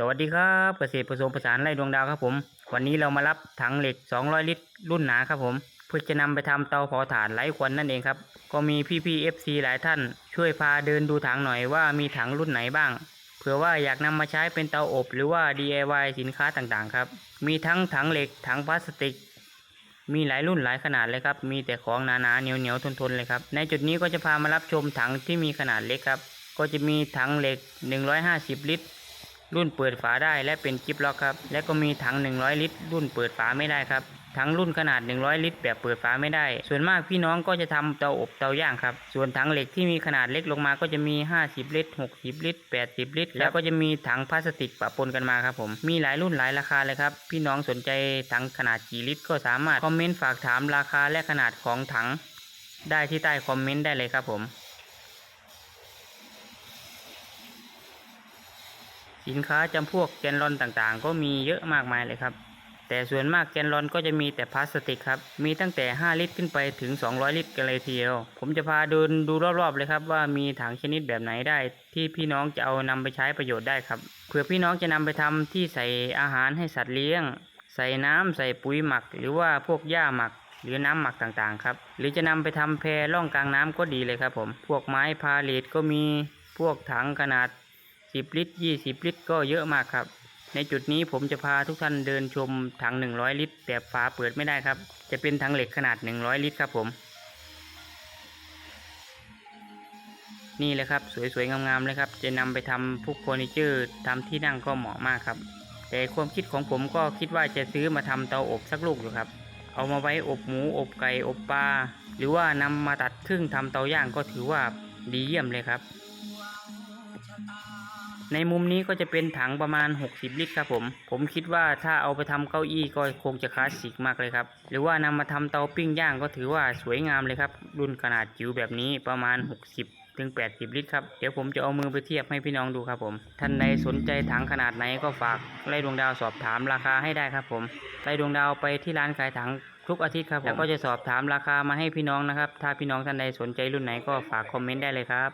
สวัสดีครับเกษตรผสมผสานไร่ดวงดาวครับผม วันนี้เรามารับถังเหล็ก 200 ลิตร รุ่นหนาครับผม เพื่อจะนำไปทำเตาเผาถ่านไร้ควันนั่นเองครับ ก็มีพี่ๆ FC หลายท่าน ช่วยพาเดินดูถังหน่อยว่ามีถังรุ่นไหนบ้าง เผื่อว่าอยากนำมาใช้เป็นเตาอบ หรือว่า DIY สินค้าต่างๆครับ มีทั้งถังเหล็กถังพลาสติก มีหลายรุ่นหลายขนาดเลยครับ มีแต่ของหนาๆเหนียวๆทนๆเลยครับ ในจุดนี้ก็จะพามารับชมถังที่มีขนาดเล็กครับ ก็จะมีถังเหล็ก 150 ลิตร รุ่นเปิดฝาได้และเป็นกิฟล็อกครับ และก็มีถัง 100 ลิตร รุ่นเปิดฝาไม่ได้ครับ ถังรุ่นขนาด 100 ลิตร แบบเปิดฝาไม่ได้ ส่วนมากพี่น้องก็จะทำเตาอบเตาย่างครับ ส่วนถังเหล็กที่มีขนาดเล็กลงมาก็จะมี 50 ลิตร 60 ลิตร 80 ลิตร แล้วก็จะมีถังพลาสติกปะปนกันมาครับผม มีหลายรุ่นหลายราคาเลยครับ พี่น้องสนใจถังขนาดกี่ลิตร ก็สามารถคอมเมนต์ฝากถามราคาและขนาดของถัง ได้ที่ใต้คอมเมนต์ได้เลยครับผม สินค้าจำพวกแกนลอนต่างๆ ก็มีเยอะมากมายเลยครับ แต่ส่วนมากแกนลอนก็จะมีแต่พลาสติกครับ มีตั้งแต่ 5 ลิตรขึ้นไปถึง 200 ลิตรกันเลยทีเดียว ผมจะพาเดินดูรอบๆเลยครับ ว่ามีถังชนิดแบบไหนได้ ที่พี่น้องจะเอานำไปใช้ประโยชน์ได้ครับ เผื่อพี่น้องจะนำไปทำที่ใส่อาหารให้สัตว์เลี้ยง ใส่น้ำใส่ปุ๋ยหมัก หรือว่าพวกหญ้าหมักหรือน้ำหมักต่างๆครับ หรือจะนำไปทำแพรล่องกลางน้ำก็ดีเลยครับผม พวกไม้พาเลทก็มี พวกถังขนาด 10ลิตร20ลิตรก็เยอะมากครับ ในจุดนี้ผมจะพาทุกท่านเดินชมถัง100ลิตรแบบฝาเปิดไม่ได้ครับ จะเป็นถังเหล็กขนาด100ลิตรครับผม นี่เลยครับสวยๆงามๆเลยครับ จะนำไปทำพวกเฟอร์นิเจอร์ทำที่นั่งก็เหมาะมากครับ แต่ความคิดของผมก็คิดว่าจะซื้อมาทำเตาอบสักลูกอยู่ครับ เอามาไว้อบหมูอบไก่อบปลาหรือว่านำมาตัดครึ่งทำเตาย่างก็ถือว่าดีเยี่ยมเลยครับ ในมุมนี้ก็จะเป็นถังประมาณ 60 ลิตรครับผม ผมคิดว่าถ้าเอาไปทำเก้าอี้ก็คงจะคลาสสิกมากเลยครับ หรือว่านำมาทำเตาปิ้งย่างก็ถือว่าสวยงามเลยครับ รุ่นขนาดจิ๋วแบบนี้ประมาณ 60ถึง 80 ลิตรครับ เดี๋ยวผมจะเอามือไปเทียบให้พี่น้องดูครับผม ท่านใดสนใจถังขนาดไหนก็ฝากไล่ดวงดาวสอบถามราคาให้ได้ครับผมไล่ดวงดาวไปที่ร้านขายถังทุกอาทิตย์ครับแล้วก็จะสอบถามราคามาให้พี่น้องนะครับ ถ้าพี่น้องท่านใดสนใจรุ่นไหนก็ฝากคอมเมนต์ได้เลยครับ